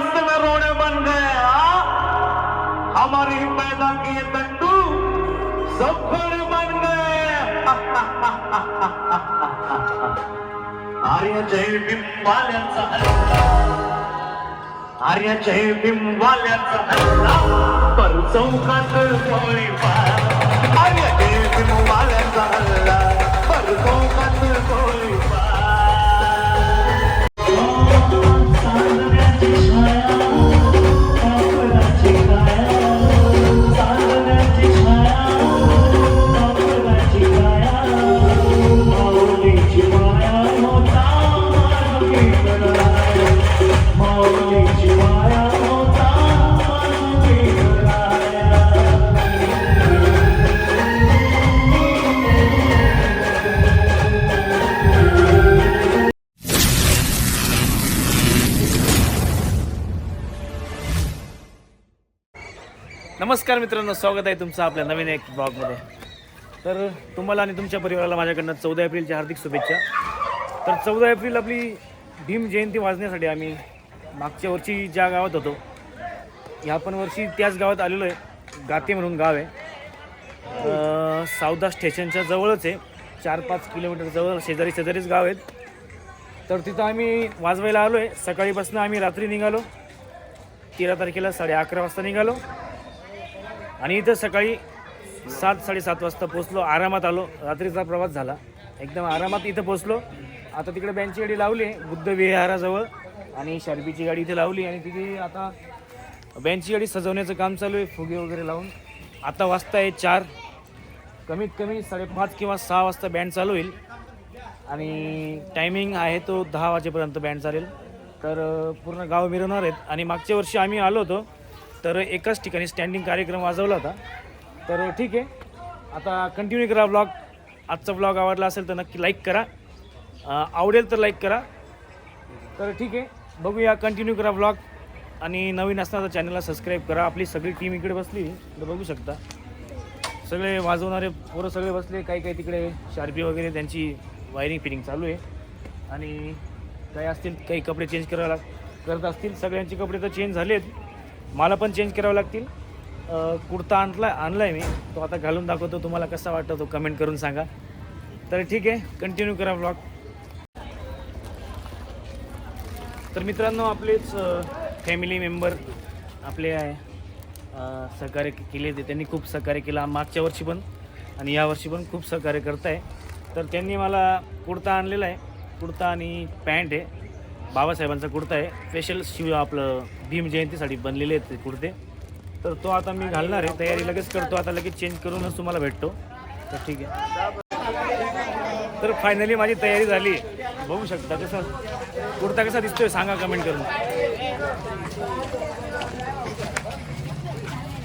रास्ते में रोड़े बन गए हाँ? ही पैदा किए तंडू सब घोड़े बन गए। आर्य जय बिंबाल्यांचा हल्ला। आर्य जय बिंबाल्यांचा हल्ला। पर चौकात गोळीबार आर्य जय बिंबाल्यांचा हल्ला। पर चौकात नमस्कार मित्रांनो स्वागत आहे तुमचं आपल्या नवीन एक ब्लॉगमध्ये तर तुम्हाला आणि तुमच्या परिवाराला माझ्याकडनं चौदा एप्रिलच्या हार्दिक शुभेच्छा. तर चौदा एप्रिल आपली भीम जयंती वाजण्यासाठी आम्ही मागच्या वर्षी ज्या गावात होतो ह्या पण वर्षी त्याच गावात आलेलो आहे. गाते म्हणून गाव आहे. सावदा स्टेशनच्या जवळच आहे. चार पाच किलोमीटर जवळ शेजारी शेजारीच गाव आहेत तर तिथं आम्ही वाजवायला आलो आहे सकाळीपासून आम्ही रात्री निघालो. तेरा तारखेला साडे अकरा वाजता निघालो. आणि इथं सकाळी सात साडेसात वाजता पोचलो आरामात आलो. रात्रीचा प्रवास झाला. एकदम आरामात इथं पोचलो आता तिकडे बँची गाडी लावली आहे. बुद्ध विहाराजवळ. आणि शर्बीची गाडी इथे लावली आणि तिथे आता बँची गाडी सजवण्याचं काम चालू आहे. फुगे वगैरे लावून. आता वाजता आहे चार. कमीत कमी साडेपाच किंवा सहा वाजता बँड चालू होईल. आणि टायमिंग आहे तो दहा वाजेपर्यंत बँड चालेल. तर पूर्ण गाव मिरवणार आहेत. आणि मागच्या वर्षी आम्ही आलो होतो. तर एकाच ठिकाणी स्टँडिंग कार्यक्रम वाजवला होता. तर ठीक आहे. आता कंटिन्यू करा ब्लॉग आजचा ब्लॉग आवडला असेल तर नक्की लाईक करा. आवडेल तर लाईक करा. तर ठीक आहे. बघूया कंटिन्यू करा ब्लॉग आणि नवीन असणार तर चॅनलला सबस्क्राईब करा. आपली सगळी टीम इकडे बसली तर बघू शकता. सगळे वाजवणारे पोरं सगळे बसले काही काही तिकडे शार्पी वगैरे त्यांची वायरिंग फिटिंग चालू आहे. आणि काही असतील काही कपडे चेंज करायला लाग करत असतील. सगळ्यांचे कपडे तर चेंज झाले आहेत मला पण चेंज करावं लागतील. कुर्ता आणला आणला आहे मी. तो आता घालून दाखवतो. तुम्हाला कसा वाटतो तो कमेंट करून सांगा. तर ठीक आहे. कंटिन्यू करा ब्लॉग तर मित्रांनो आपलेच फॅमिली मेंबर आपले आहे. सहकार्य केले ते. त्यांनी खूप सहकार्य केलं. मागच्या वर्षी पण आणि यावर्षी पण खूप सहकार्य करत आहे तर त्यांनी मला कुर्ता आणलेला आहे. कुर्ता आणि पॅन्ट आहे. बाबासाहेबांचा कुर्ता आहे. स्पेशल शिव आपलं भीम जयंतीसाठी बनलेले आहेत ते कुर्ते. तर तो आता मी घालणार आहे. तयारी लगेच करतो. आता लगेच चेंज करूनच तुम्हाला भेटतो. तर ठीक आहे. तर फायनली माझी तयारी झाली. बघू शकता कसं कुर्ता कसा दिसतोय सांगा कमेंट करून.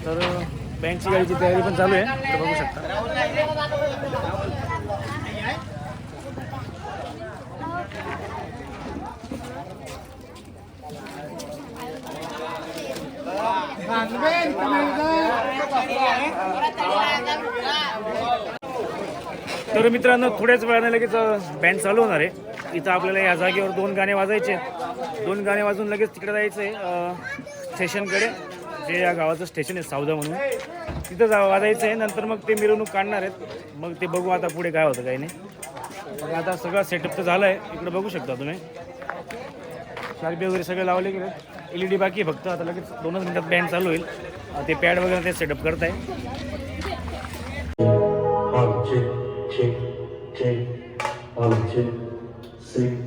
तर बँकची गाडीची तयारी पण चालू आहे. तर बघू शकता. तर मित्रांनो थोड्याच वेळाने लगेच बँड चालू होणार आहे. इथं आपल्याला या जागेवर दोन गाणे वाजायचे दोन गाणे वाजून लगेच तिकडे जायचं आहे स्टेशनकडे जे या गावाचं स्टेशन आहे सावदा म्हणून. तिथं जा वाजायचं आहे. नंतर मग ते मिरवणूक काढणार आहेत. मग ते बघू आता पुढे काय होतं काही नाही. मग आता सगळं सेटअप तर झालं आहे इकडे बघू शकता तुम्ही. शार्पी वगैरे सगळे लावले गेले. एल ई डी बाकी फक्त. आता लगेच दोनच मिनटात बँड चालू होईल. ते पॅड वगैरे ते सेटअप करत आहे um, dois, três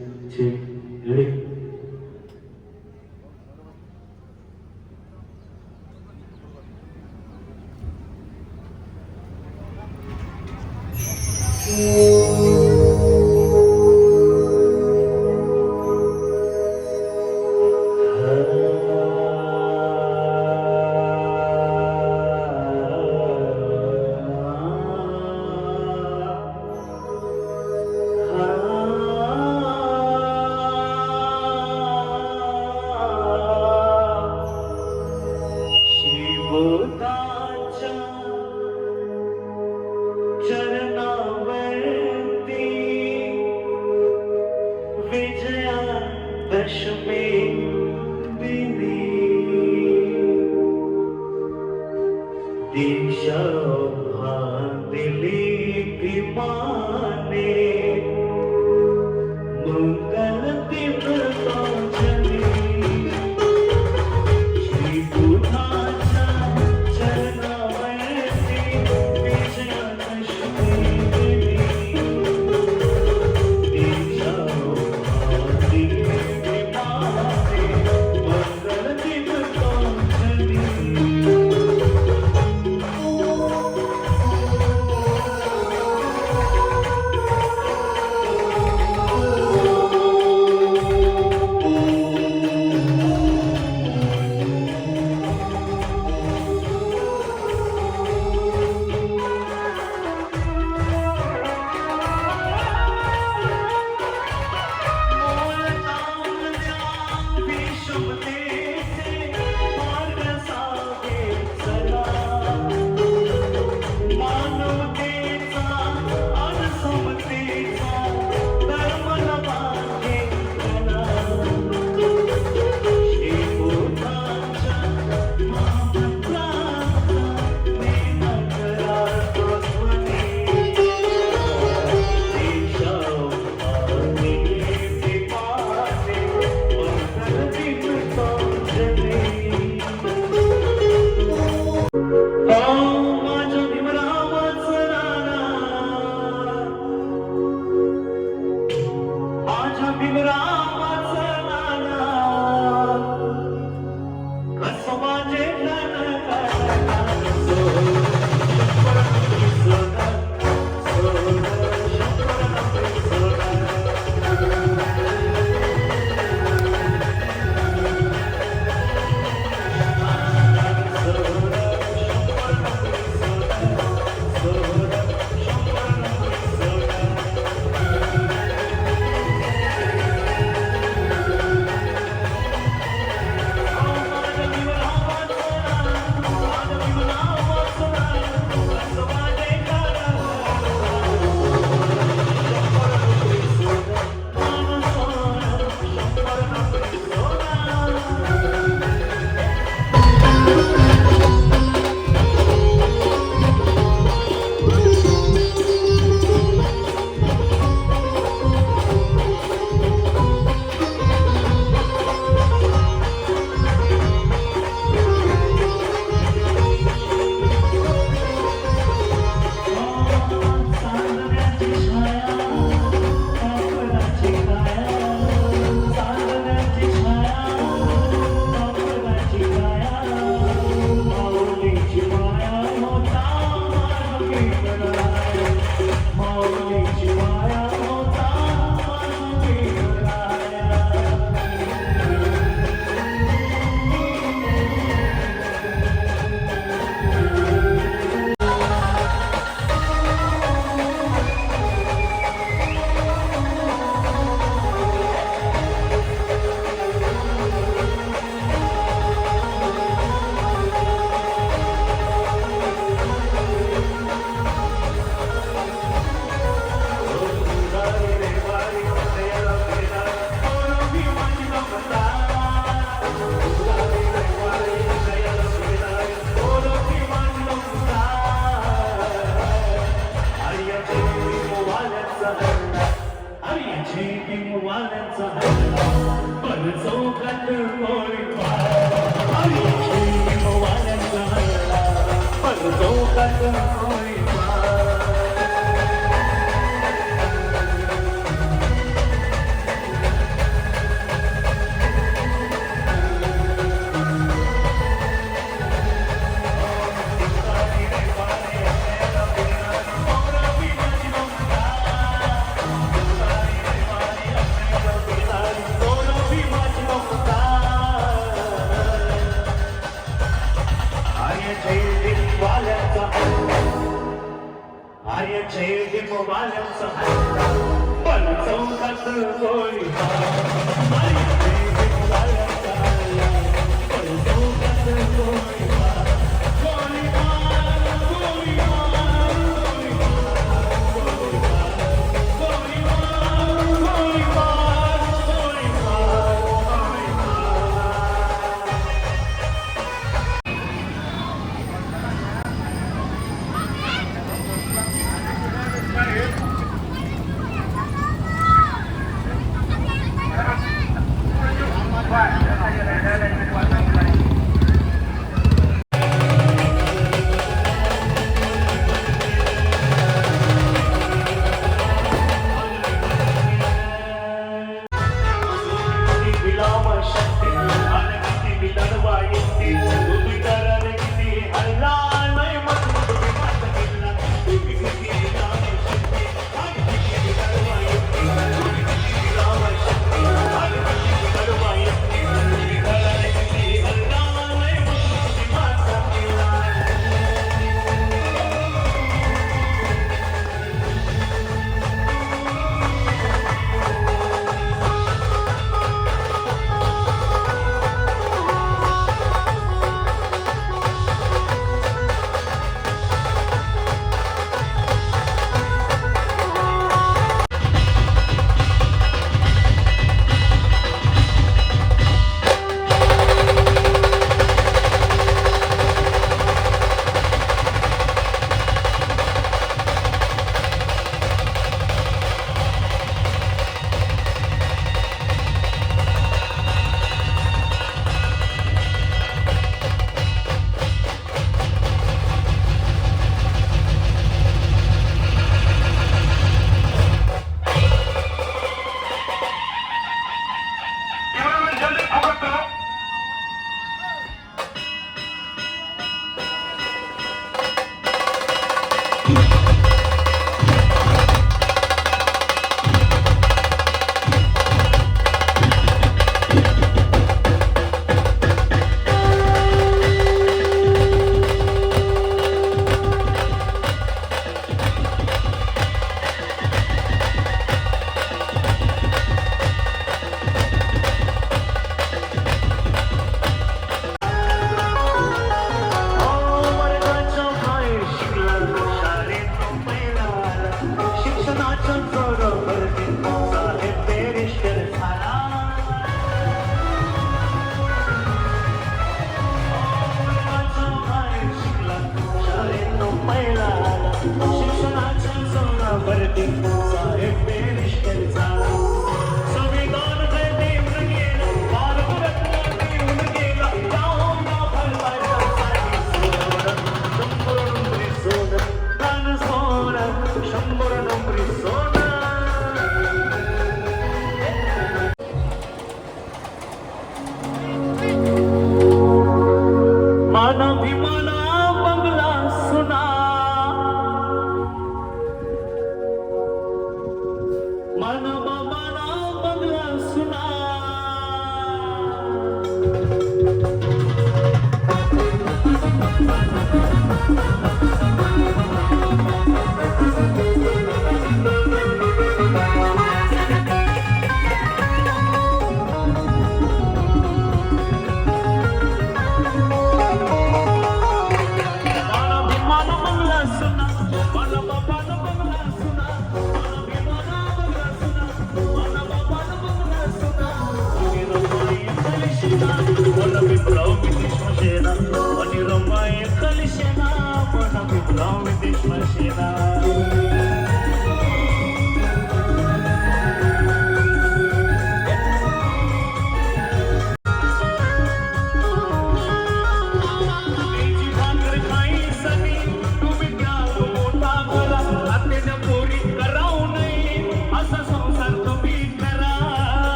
bunga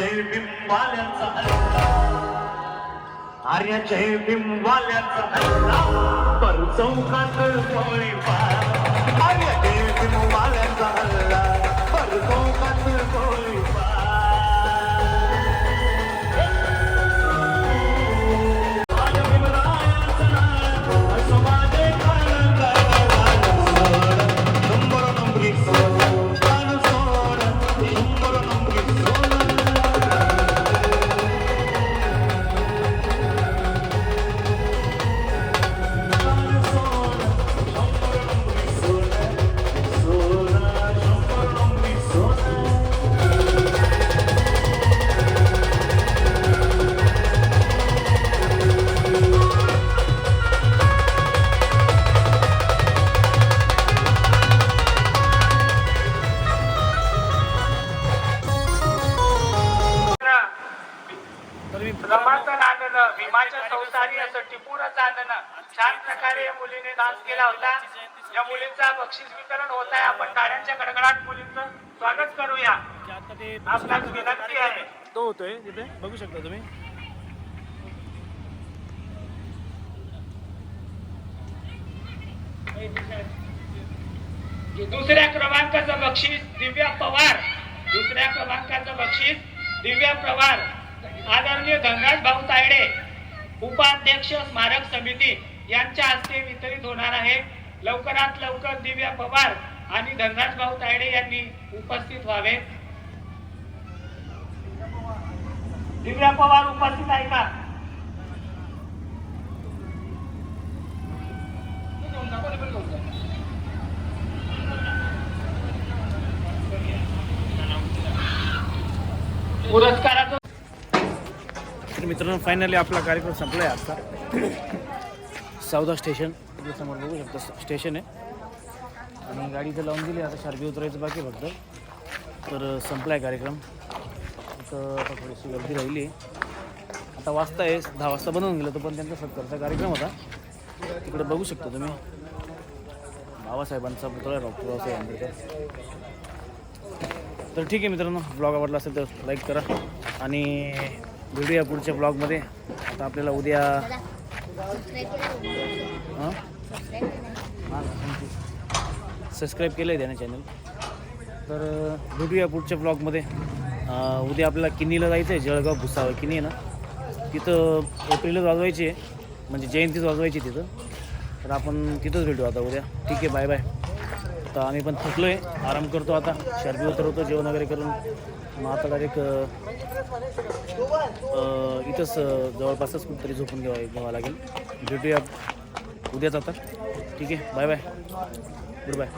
बिंबाल्याचा Arya जय बिंबाल्याचा हल्ला. पर चौकात कोळी आर्या जय बिंबाल्याचा हल्ला. पर चौकात कोळी या मुलीने डान्स केला होता. या मुलींचा बक्षीस वितरण होत आहे. आपण गाड्यांच्या गडगडाट मुलींचं स्वागत करूया. आपल्याच विनंती आहे. तो होतोय तिथे. बघू शकता तुम्ही. दुसऱ्या क्रमांकाचं बक्षीस दिव्या पवार. दुसऱ्या क्रमांकाचं बक्षीस दिव्या पवार. आदरणीय धनराज भाऊ तायडे उपाध्यक्ष स्मारक समिती. यांच्या हस्ते वितरित होणार आहे. लवकरात लवकर दिव्या पवार आणि धनराज भाऊ तायडे यांनी उपस्थित व्हावे. दिव्या पवार उपस्थित आहे का? पुरस्काराचं मित्रांनो फायनली आपला कार्यक्रम संपलाय आता चौदा स्टेशन समोर बघू शकता स्टेशन आहे. आणि गाडी इथं लावून दिली आता शारबी उतरायचं बाकी फक्त. तर संपला आहे कार्यक्रम. तर आता थोडीशी गर्दी राहिली. आता वाजता आहे दहा वाजता बनवून गेलं तो पण त्यांचा सत्तरचा कार्यक्रम होता. तिकडे बघू शकता तुम्ही. बाबासाहेबांचा पुतळा डॉक्टर बाबासाहेब आंबेडकर. तर ठीक आहे मित्रांनो ब्लॉग आवडला असेल तर लाईक करा. आणि भेटूया पुढच्या ब्लॉगमध्ये. आता आपल्याला उद्या सबस्क्राईब केलं आहे त्याने चॅनल तर भेटूया पुढच्या ब्लॉगमध्ये उद्या आपल्याला किन्नीला जायचं आहे जळगाव भुसावळ. किन्नी आहे ना? तिथं एप्रिलच वाजवायची आहे. म्हणजे जयंतीच वाजवायची तिथं. तर आपण तिथंच भेटू आता उद्या. ठीक आहे बाय बाय तर आम्ही पण थकलो आहे आराम करतो आता. शार्पी उतरवतो जेवण वगैरे करून. मग आता डायरेक्ट इथंच जवळपासच कुठेतरी झोपून घ्यावा घ्यावं लागेल. भेटूया उद्याच आता. ठीक आहे. Bye bye good bye